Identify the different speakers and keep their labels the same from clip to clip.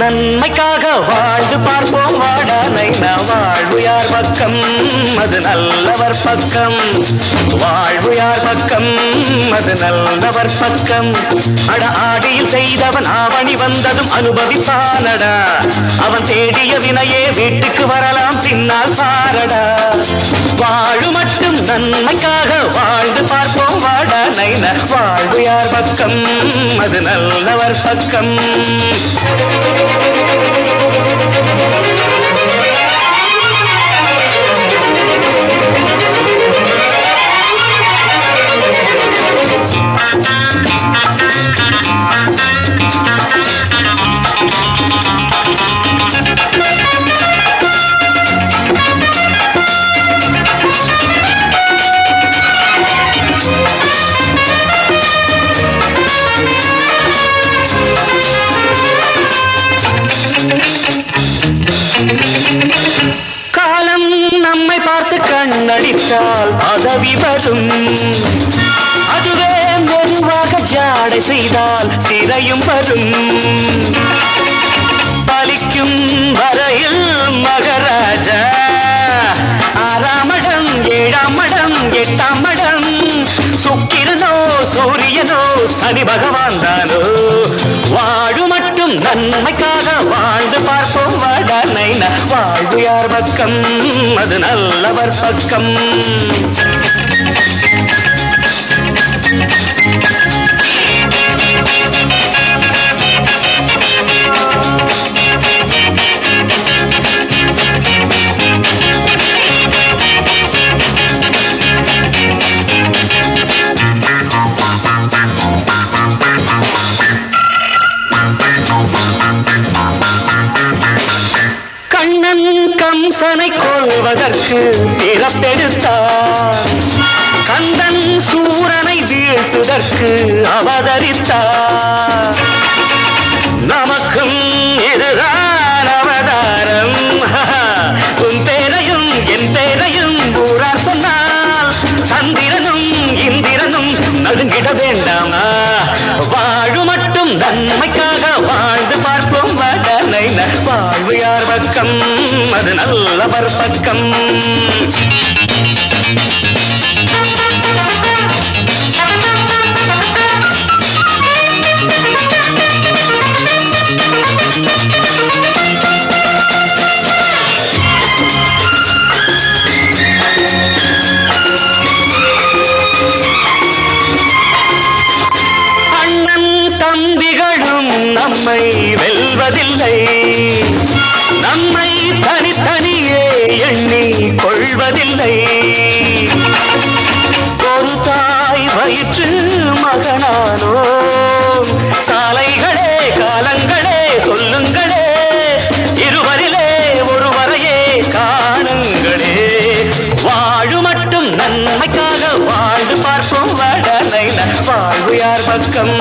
Speaker 1: நன்மைக்காக வாழ்ந்து பார்ப்போம். வாடானை நைனா வாழ்வு யார் பக்கம்? அது நல்லவர் பக்கம். வாழ்வு யார் பக்கம்? அது நல்லவர் பக்கம். அட ஆடியில் செய்தவன் ஆவணி வந்ததும் அனுபவிப்பானடா. அவன் தேடிய வினையே வீட்டுக்கு வரலாம். பின்னால் பாரடா. வாழு மட்டும் நன்மைக்காக வாழ்ந்து நைனா வாழ்வு யார் பக்கம் அது நல்லவர் பக்கம். பார்த்து கண்ணடித்தால் பதவி வரும். அதுவே மெதுவாக ஜாடை செய்தால் சிறையும் வரும். பலிக்கும் வரையில் மகராஜா ஆறாம் மடம் ஏழாம் மடம் எட்டாம் மடம் சுக்கிரனோ சூரியனோ சனி பகவான் தானோ. வாழு மட்டும் நன்மைக்கா வாழ்ந்து பார்ப்போம் வாடா நைனா வாழ்வு யார் பக்கம்? அது நல்லவர் பக்கம். கந்தனை கொள்வதற்கு பிறப்பெடுத்தார் கந்தன் சூரனை வீழ்த்துதற்கு அவதரித்தார் நமக்கும் இதுதான் அவதாரம். உன் பேரையும் என் பேரையும் ஊரார் சொன்னால் சந்திரனும் இந்திரனும் நடுங்கிட வேண்டாமா? வாழும் மட்டும் நன்மைக்காக வாழ்ந்து பார்ப்போம் வடனை வாழ்வு பக்கம் அது நல்லவர் பக்கம் நம்மை வெல்வதில்லை. நம்மை தனித்தனியே எண்ணி கொள்வதில்லை. ஒரு தாய் வயிற்று மகனானோ பக்கம்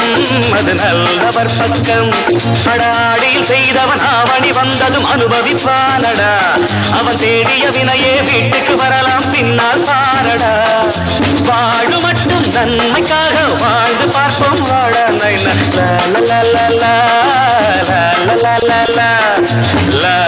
Speaker 1: அது நல்லவர் பக்கம். அடாடியில் செய்தவன் ஆவணி வந்ததும் அனுபவிப்பானடா. அவன் தேடிய வினையே வீட்டுக்கு வரலாம் பின்னால் பாரடா. வாழு மட்டும் நன்மைக்காக வாழ்ந்து பார்ப்போம் வாழ நைனா. லா லா லா லா லா லா லா லா